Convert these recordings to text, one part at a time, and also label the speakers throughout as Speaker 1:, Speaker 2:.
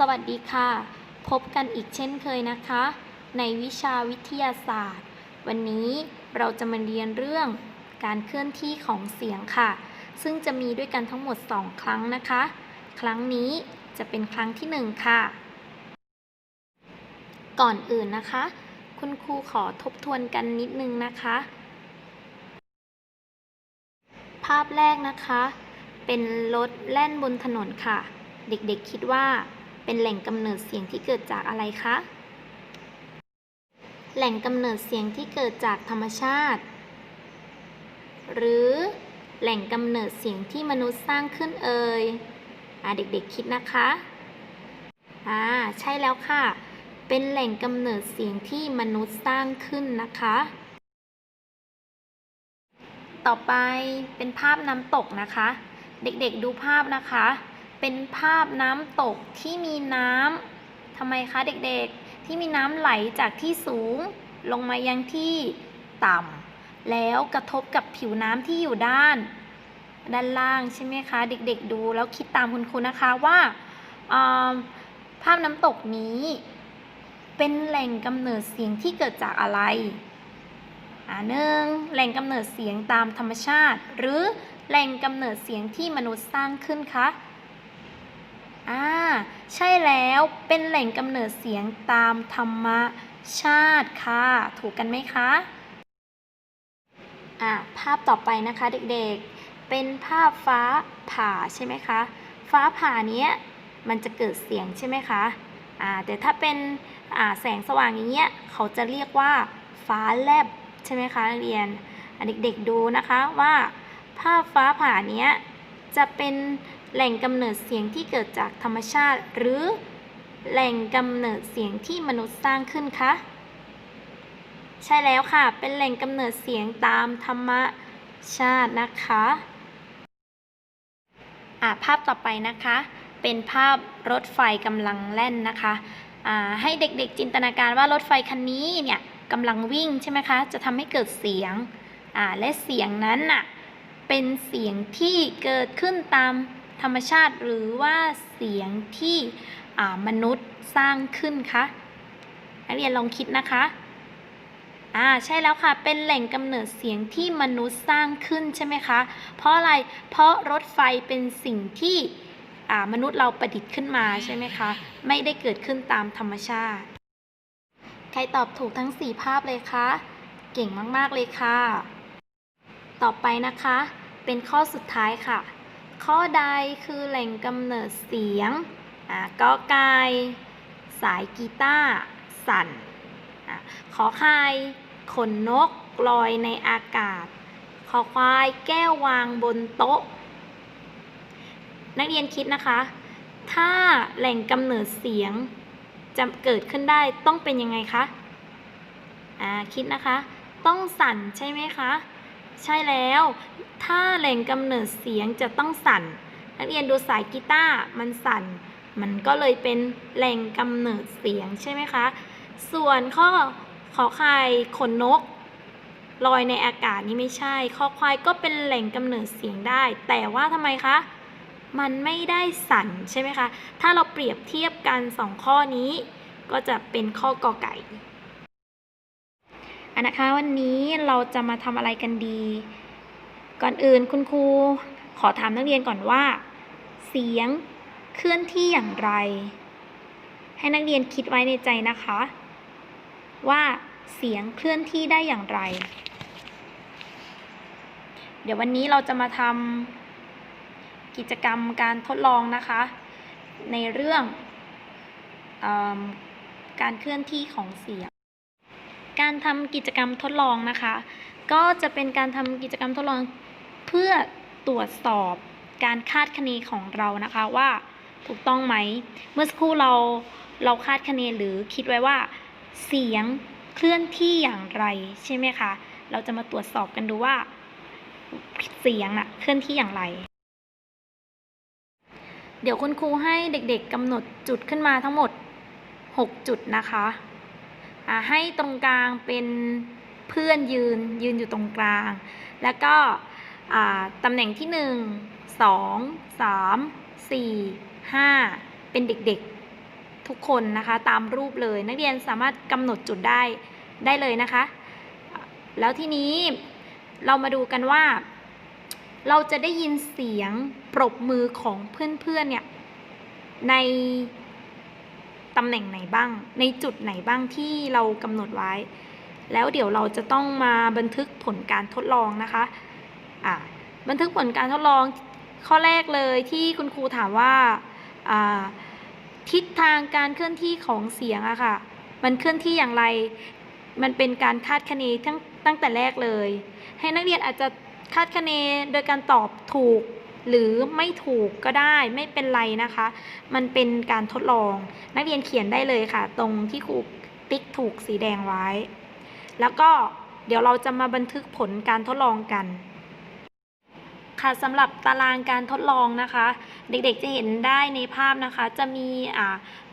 Speaker 1: สวัสดีค่ะ พบกันอีกเช่นเคยนะคะ ในวิชาวิทยาศาสตร์ วันนี้เราจะมาเรียนเรื่องการเคลื่อนที่ของเสียงค่ะ ซึ่งจะมีด้วยกันทั้งหมด 2 ครั้งนะคะ ครั้งนี้จะเป็นครั้งที่ 1 ค่ะ ก่อนอื่นนะคะ คุณครูขอทบทวนกันนิดนึงนะคะ ภาพแรกนะคะ เป็นรถแล่นบนถนนค่ะ เด็กๆคิดว่า เป็นแหล่งกำเนิดเสียงที่เกิดจากอะไรคะ แหล่งกำเนิดเสียงที่เกิดจากธรรมชาติ หรือแหล่งกำเนิดเสียงที่มนุษย์สร้างขึ้นเอ่ยอ่าเด็กๆคิดนะคะอ่าใช่แล้วค่ะ เป็นแหล่งกำเนิดเสียงที่มนุษย์สร้างขึ้นนะคะ ต่อไปเป็นภาพน้ำตกนะคะ เด็กๆดูภาพนะคะ เป็นภาพน้ำตกที่มีน้ำทำไมคะเด็กๆ ที่มีน้ำไหลจากที่สูง ลงมายังที่ต่ำแล้วกระทบกับผิวน้ำที่อยู่ด้าน ด้านล่างใช่ไหมคะ เด็กๆ ดูแล้วคิดตามคุณครูนะคะว่าภาพน้ำตกนี้ เป็นแหล่งกำเนิดเสียงที่เกิดจากอะไรอ่าหนึ่งแหล่งกำเนิดเสียงตามธรรมชาติ หรือแหล่งกำเนิดเสียงที่มนุษย์สร้างขึ้นคะ อ่าใช่แล้วเป็นแหล่งกำเนิดเสียงตามธรรมชาติค่ะ ถูกกันไหมคะอ่าภาพต่อไปนะคะเด็กๆ เป็นภาพฟ้าผ่าใช่ไหมคะ ฟ้าผ่าเนี้ยมันจะเกิดเสียงใช่ไหมคะอ่าแต่ถ้าเป็นอ่าแสงสว่างอย่างเงี้ยเขาจะเรียกว่าฟ้าแลบใช่ไหมคะนักเรียนอะเด็กๆดูนะคะว่าภาพฟ้าผ่าเนี้ยจะเป็น แหล่งกำเนิดเสียงที่เกิดจากธรรมชาติ หรือแหล่งกำเนิดเสียงที่มนุษย์สร้างขึ้นคะใช่แล้วค่ะ เป็นแหล่งกำเนิดเสียงตามธรรมชาตินะคะอะภาพต่อไปนะคะ เป็นภาพรถไฟกำลังแล่นนะคะอ่าให้เด็กๆจินตนาการว่ารถไฟคันนี้เนี่ยกำลังวิ่งใช่ไหมคะ จะทำให้เกิดเสียงอ่าและเสียงนั้นน่ะเป็นเสียงที่เกิดขึ้นตาม ธรรมชาติหรือว่าเสียงที่มนุษย์สร้างขึ้นคะนักเรียนลองคิดนะคะอ่าใช่แล้วค่ะ เป็นแหล่งกำเนิดเสียงที่มนุษย์สร้างขึ้นใช่ไหมคะ เพราะอะไร เพราะรถไฟเป็นสิ่งที่อ่ามนุษย์เราประดิษฐ์ขึ้นมาใช่ไหมคะ ไม่ได้เกิดขึ้นตามธรรมชาติ ใครตอบถูกทั้ง 4 ภาพเลยคะ เก่งมาก ๆ เลยค่ะ ต่อไปนะคะ เป็นข้อสุดท้ายค่ะ ข้อใดคือแหล่งกำเนิดเสียงอ่ากอไก่สายกีตาร์สั่นอะขอไข่ขนนกลอยในอากาศ ขอควายแก้ววางบนโต๊ะ นักเรียนคิดนะคะ ถ้าแหล่งกำเนิดเสียงจะเกิดขึ้นได้ต้องเป็นยังไงคะ อ่า คิดนะคะ ต้องสั่นใช่ไหมคะ ใช่แล้ว ถ้าแหล่งกำเนิดเสียงจะต้องสั่น นักเรียนดูสายกีตาร์มันสั่น มันก็เลยเป็นแหล่งกำเนิดเสียงใช่ไหมคะ ส่วนข้อขอไข่ขนนกลอยในอากาศนี่ไม่ใช่ ข้อควายก็เป็นแหล่งกำเนิดเสียงได้ แต่ว่าทำไมคะ มันไม่ได้สั่นใช่ไหมคะ ถ้าเราเปรียบเทียบกันสองข้อนี้ ก็จะเป็นข้อกอไก่ อันนะคะวันนี้เราจะมาทำอะไรกันดี ก่อนอื่นคุณครูขอถามนักเรียนก่อนว่า เสียงเคลื่อนที่อย่างไร ให้นักเรียนคิดไว้ในใจนะคะ ว่าเสียงเคลื่อนที่ได้อย่างไร เดี๋ยววันนี้เราจะมาทำกิจกรรมการทดลองนะคะ ในเรื่องอการเคลื่อนที่ของเสียง การทำกิจกรรมทดลองนะคะ ก็จะเป็นการทำกิจกรรมทดลองเพื่อตรวจสอบการคาดคะเนของเรานะคะว่าถูกต้องไหม เมื่อสักครู่เราเราคาดคะเนหรือคิดไว้ว่า เสียงเคลื่อนที่อย่างไรใช่ไหมคะ เราจะมาตรวจสอบกันดูว่า เสียงน่ะเคลื่อนที่อย่างไร เดี๋ยวคุณครูให้เด็กๆกำหนดจุดขึ้นมาทั้งหมด 6 จุดนะคะ ให้ตรงกลางเป็นเพื่อนยืนยืนอยู่ตรงกลาง แล้วก็ตำแหน่งที่ 1 2 3 4 5 เป็นเด็กๆทุกคนนะคะตามรูปเลยนักเรียนสามารถกำหนดจุดได้ได้เลยนะคะ แล้วทีนี้เรามาดูกันว่า เราจะได้ยินเสียงปรบมือของเพื่อนๆเนี่ยใน ตำแหน่งไหนบ้าง ในจุดไหนบ้างที่เรากำหนดไว้ แล้วเดี๋ยวเราจะต้องมาบันทึกผลการทดลองนะคะอ่าบันทึกผลการทดลองข้อแรกเลยที่คุณครูถามว่าอ่าทิศทางการเคลื่อนที่ของเสียงอะค่ะ มันเคลื่อนที่อย่างไร มันเป็นการคาดคะเนตั้งตั้งแต่แรกเลย ให้นักเรียนอาจจะคาดคะเนโดยการตอบถูก หรือไม่ถูกก็ได้ไม่เป็นไรนะคะ มันเป็นการทดลอง นักเรียนเขียนได้เลยค่ะ ตรงที่ครูติ๊กถูกสีแดงไว้ แล้วก็เดี๋ยวเราจะมาบันทึกผลการทดลองกัน ค่ะสำหรับตารางการทดลองนะคะ เด็กๆจะเห็นได้ในภาพนะคะ จะมี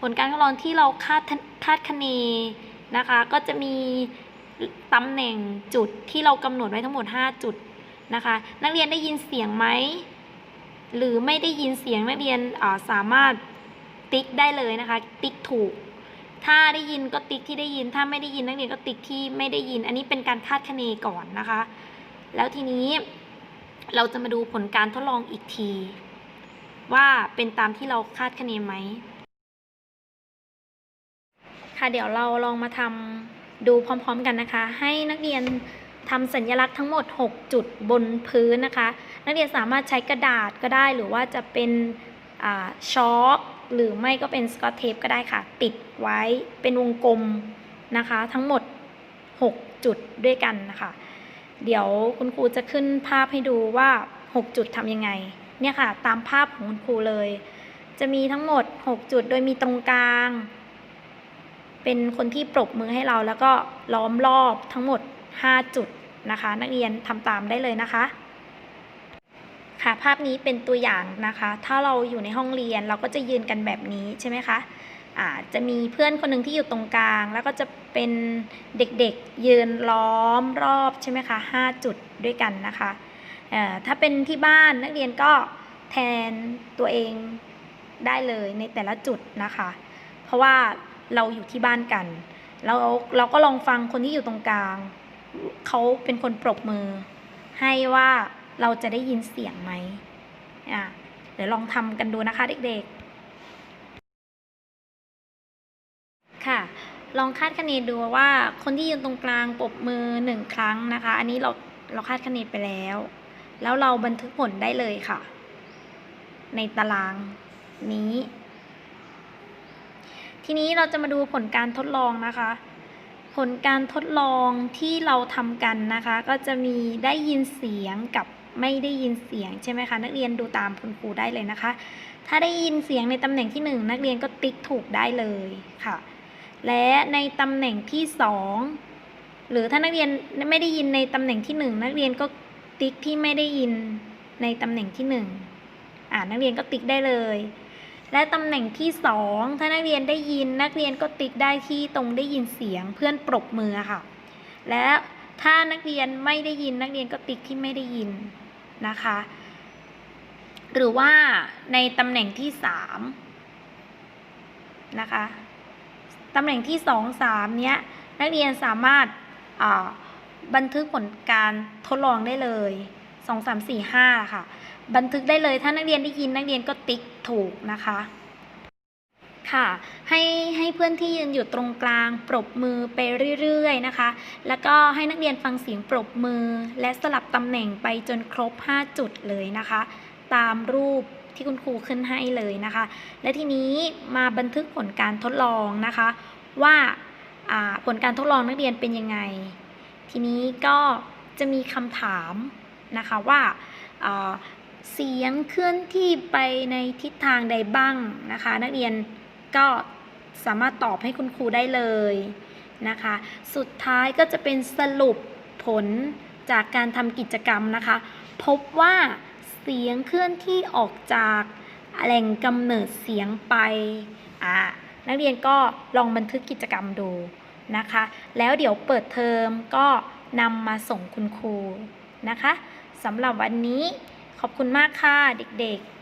Speaker 1: ผลการทดลองที่เราคาดคาดคะเนนะคะ ก็จะมีตำแหน่งจุดที่เรากำหนดไว้ทั้งหมด 5 จุดนะคะ นักเรียนได้ยินเสียงไหม หรือไม่ได้ยินเสียงนักเรียนาสามารถติ๊กได้เลยนะคะ ติ๊กถูก ถ้าได้ยินก็ติ๊กที่ได้ยิน ถ้าไม่ได้ยินนักเรียนก็ติ๊กที่ไม่ได้ยิน อันนี้เป็นการคาดคะเนก่อนนะคะ แล้วทีนี้เราจะมาดูผลการทดลองอีกที ว่าเป็นตามที่เราคาดคะเนไหมค่ะเดี๋ยวเราลองมาทำดูพร้อม ๆ กันนะคะ ให้นักเรียน ทำสัญลักษณ์ทั้งหมด 6 จุดบนพื้นนะคะ นักเรียนสามารถใช้กระดาษก็ได้ หรือว่าจะเป็นอช็อคหรือไม่ก็เป็นสกอตเทปก็ได้ค่ะ ติดไว้เป็นวงกลมนะคะ ทั้งหมด 6 จุดด้วยกันนะคะ เดี๋ยวคุณครูจะขึ้นภาพให้ดูว่า 6 จุดทำยังไง เนี่ยค่ะ ตามภาพของคุณครูเลย จะมีทั้งหมด 6 จุดโดยมีตรงกลาง เป็นคนที่ปรบมือให้เราแล้วก็ล้อมรอบทั้งหมด 5 จุด นะคะ นักเรียนทำตามได้เลยนะคะ ค่ะภาพนี้เป็นตัวอย่างนะคะ ถ้าเราอยู่ในห้องเรียนเราก็จะยืนกันแบบนี้ใช่ไหมคะอาจะมีเพื่อนคนหนึ่งที่อยู่ตรงกลาง แล้วก็จะเป็นเด็กๆยืนล้อมรอบใช่ไหมคะ5จุดด้วยกันนะคะเอ่อถ้าเป็นที่บ้านนักเรียนก็แทนตัวเองได้เลยในแต่ละจุดนะคะ เพราะว่าเราอยู่ที่บ้านกันแล้วเราก็ลองฟังคนที่อยู่ตรงกลาง เขาเป็นคนปรบมือ ให้ว่าเราจะได้ยินเสียงไหมอะเดี๋ยวลองทำกันดูนะคะเด็กๆ ค่ะ ลองคาดคะเนดูว่าคนที่ยืนตรงกลางปรบมือหนึ่งครั้งนะคะ อันนี้เราเราคาดคะเนไปแล้ว แล้วเราบันทึกผลได้เลยค่ะ ในตารางนี้ ทีนี้เราจะมาดูผลการทดลองนะคะ ผลการทดลองที่เราทำกันนะคะ ก็จะมีได้ยินเสียงกับไม่ได้ยินเสียงใช่ไหมคะ นักเรียนดูตามคุณครูได้เลยนะคะ ถ้าได้ยินเสียงในตำแหน่งที่หนึ่งนักเรียนก็ติ๊กถูกได้เลยค่ะ และในตำแหน่งที่สองหรือถ้านักเรียนไม่ได้ยินในตำแหน่งที่หนึ่งนักเรียนก็ติ๊กที่ไม่ได้ยินในตำแหน่งที่หนึ่งอ่านักเรียนก็ติ๊กได้เลย และตำแหน่งที่สองถ้านักเรียนได้ยินนักเรียนก็ติ๊กได้ที่ตรงได้ยินเสียงเพื่อนปรบมือค่ะ และถ้านักเรียนไม่ได้ยินนักเรียนก็ติ๊กที่ไม่ได้ยินนะคะ หรือว่าในตำแหน่งที่สามนะคะตำแหน่งที่สองสามเนี้ยนักเรียนสามารถบันทึกผลการทดลองได้เลย สองสามสี่ห้าค่ะ บันทึกได้เลยถ้านักเรียนได้ยินนักเรียนก็ติ๊กถูกนะคะ ค่ะ ให้ให้เพื่อนที่ยืนอยู่ตรงกลาง ปรบมือไปเรื่อยๆนะคะ แล้วก็ให้นักเรียนฟังเสียงปรบมือ และสลับตำแหน่งไปจนครบ 5 จุดเลยนะคะ ตามรูปที่คุณครูขึ้นให้เลยนะคะ และทีนี้มาบันทึกผลการทดลองนะคะ ว่าอ่าผลการทดลองนักเรียนเป็นยังไง ทีนี้ก็จะมีคำถาม นะคะว่าเสียงเคลื่อนที่ไปในทิศทางใดบ้างนะคะ นักเรียนก็สามารถตอบให้คุณครูได้เลยนะคะ สุดท้ายก็จะเป็นสรุปผลจากการทำกิจกรรมนะคะ พบว่าเสียงเคลื่อนที่ออกจากแหล่งกำเนิดเสียงไปอ่านักเรียนก็ลองบันทึกกิจกรรมดูนะคะ แล้วเดี๋ยวเปิดเทอมก็นำมาส่งคุณครู นะคะสำหรับวันนี้ขอบคุณมากค่ะเด็กๆ